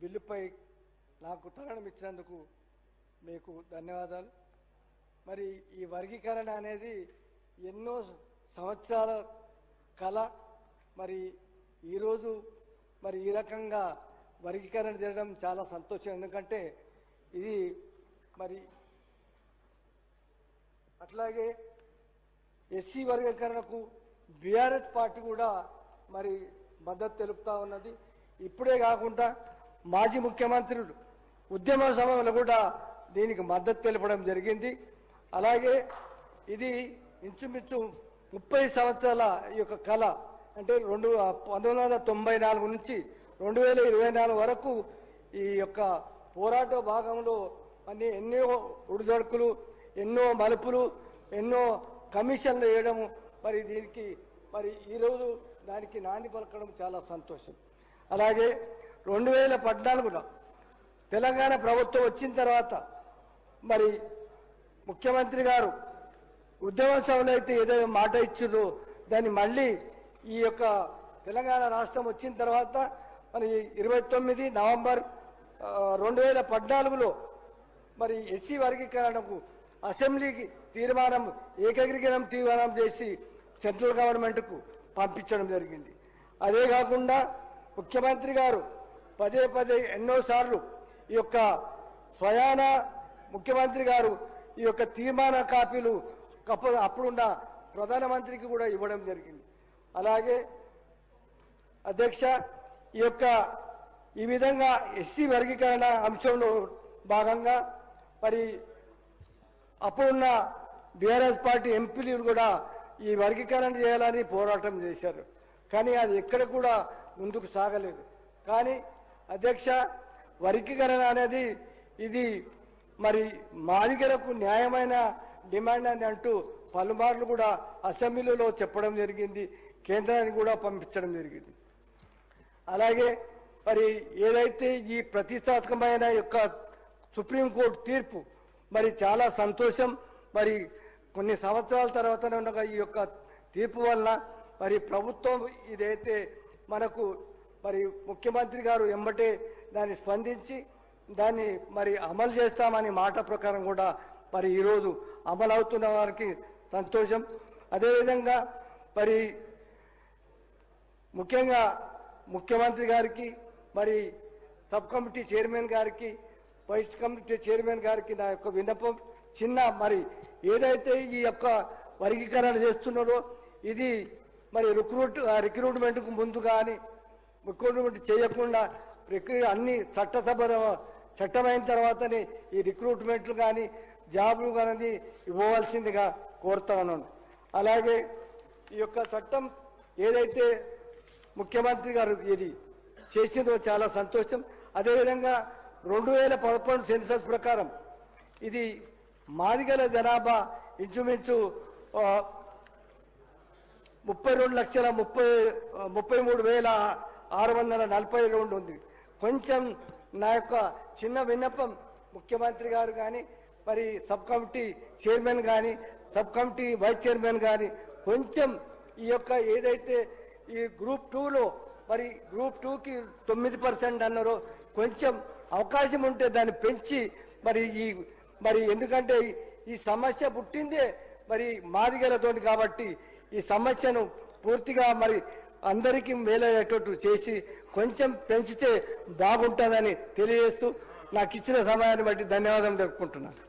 బిల్లుపై నాకు తరణం ఇచ్చినందుకు మీకు ధన్యవాదాలు. మరి ఈ వర్గీకరణ అనేది ఎన్నో సంవత్సరాల కళ. మరి ఈరోజు మరి ఈ రకంగా వర్గీకరణ చేయడం చాలా సంతోషం. ఎందుకంటే ఇది మరి అట్లాగే ఎస్సీ వర్గీకరణకు బీఆర్ఎస్ పార్టీ కూడా మరి మద్దతు తెలుపుతా ఉన్నది. ఇప్పుడే కాకుండా మాజీ ముఖ్యమంత్రులు ఉద్యమ సమయంలో కూడా దీనికి మద్దతు తెలపడం జరిగింది. అలాగే ఇది ఇంచుమించు ముప్పై సంవత్సరాల ఈ యొక్క కళ అంటే రెండు పంతొమ్మిది వందల తొంభై నాలుగు నుంచి రెండు వేల ఇరవై నాలుగు వరకు ఈ యొక్క పోరాట భాగంలో అన్ని ఎన్నో ఉడిదొడుకులు ఎన్నో మలుపులు ఎన్నో కమిషన్లు వేయడము మరి దీనికి మరి ఈరోజు దానికి నాంది పలకడం చాలా సంతోషం. అలాగే రెండు వేల పద్నాలుగులో తెలంగాణ ప్రభుత్వం వచ్చిన తర్వాత మరి ముఖ్యమంత్రి గారు ఉద్యమ సభలో అయితే ఏదో మాట ఇచ్చిండ్రో. దాన్ని మళ్ళీ ఈ యొక్క తెలంగాణ రాష్ట్రం వచ్చిన తర్వాత మరి ఇరవై తొమ్మిది నవంబర్ రెండు వేల పద్నాలుగులో మరి ఎస్సీ వర్గీకరణకు అసెంబ్లీకి తీర్మానం ఏకగ్రీకరణం తీర్మానం చేసి సెంట్రల్ గవర్నమెంట్కు పంపించడం జరిగింది. అదే కాకుండా ముఖ్యమంత్రి గారు పదే పదే ఎన్నోసార్లు ఈ యొక్క స్వయాన ముఖ్యమంత్రి గారు ఈ యొక్క తీర్మాన కాపీలు అప్పుడున్న ప్రధానమంత్రికి కూడా ఇవ్వడం జరిగింది. అలాగే అధ్యక్ష ఈ యొక్క ఈ విధంగా ఎస్సీ వర్గీకరణ అంశంలో భాగంగా మరి అప్పుడున్న బీఆర్ఎస్ పార్టీ ఎంపీలు కూడా ఈ వర్గీకరణ చేయాలని పోరాటం చేశారు. కానీ అది ఎక్కడ కూడా ముందుకు సాగలేదు. కానీ అధ్యక్ష వర్గీకరణ అనేది ఇది మరి మాదిగలకు న్యాయమైన డిమాండ్ అని అంటూ పలుమార్లు కూడా అసెంబ్లీలో చెప్పడం జరిగింది కేంద్రానికి కూడా పంపించడం జరిగింది. అలాగే మరి ఏదైతే ఈ ప్రతిష్టాత్మకమైన యొక్క సుప్రీంకోర్టు తీర్పు మరి చాలా సంతోషం మరి కొన్ని సంవత్సరాల తర్వాతనే ఉన్న ఈ యొక్క తీర్పు వలన మరి ప్రభుత్వం ఇదైతే మనకు మరి ముఖ్యమంత్రి గారు ఎంబటే దాన్ని స్పందించి దాన్ని మరి అమలు చేస్తామని మాట ప్రకారం కూడా మరి ఈరోజు అమలు అవుతున్న వారికి సంతోషం. అదేవిధంగా మరి ముఖ్యంగా ముఖ్యమంత్రి గారికి మరి సబ్ కమిటీ చైర్మన్ గారికి వైస్ కమిటీ చైర్మన్ గారికి నా యొక్క విన్నపం చిన్న మరి ఏదైతే ఈ యొక్క వర్గీకరణ చేస్తున్నారో ఇది మరి రిక్రూట్ రిక్రూట్మెంట్కు ముందు కానీ రిక్రూట్మెంట్ చేయకుండా రిక్రూ అన్ని చట్టసభ చట్టమైన తర్వాతనే ఈ రిక్రూట్మెంట్లు కానీ జాబులు కానీ ఇవ్వవలసిందిగా కోరుతా ఉన్నాను. అలాగే ఈ యొక్క చట్టం ఏదైతే ముఖ్యమంత్రి గారు ఇది చేసిందో చాలా సంతోషం. అదేవిధంగా రెండు వేల పదకొండు సెన్సస్ ప్రకారం ఇది మాదిగల జనాభా ఇంచుమించు ముప్పై రెండు లక్షల ముప్పై ముప్పై మూడు వేల ఆరు వందల నలభై రెండు ఉంది కొంచెం నా యొక్క చిన్న విన్నపం ముఖ్యమంత్రి గారు కానీ మరి సబ్ కమిటీ చైర్మన్ కానీ సబ్ కమిటీ వైస్ చైర్మన్ కానీ కొంచెం ఈ యొక్క ఏదైతే ఈ గ్రూప్ టూలో మరి గ్రూప్ టూకి తొమ్మిది పర్సెంట్ అన్నారో కొంచెం అవకాశం ఉంటే దాన్ని పెంచి మరి ఈ మరి ఎందుకంటే ఈ- సమస్య పుట్టిందే మరి మాదిగలతోటి కాబట్టి ఈ సమస్యను పూర్తిగా మరి అందరికీ మేలయ్యేటట్టు చేసి కొంచెం పెంచితే బాగుంటుందని తెలియజేస్తూ నాకు ఇచ్చిన సమయాన్ని బట్టి ధన్యవాదాలు తెలుపుకుంటున్నాను.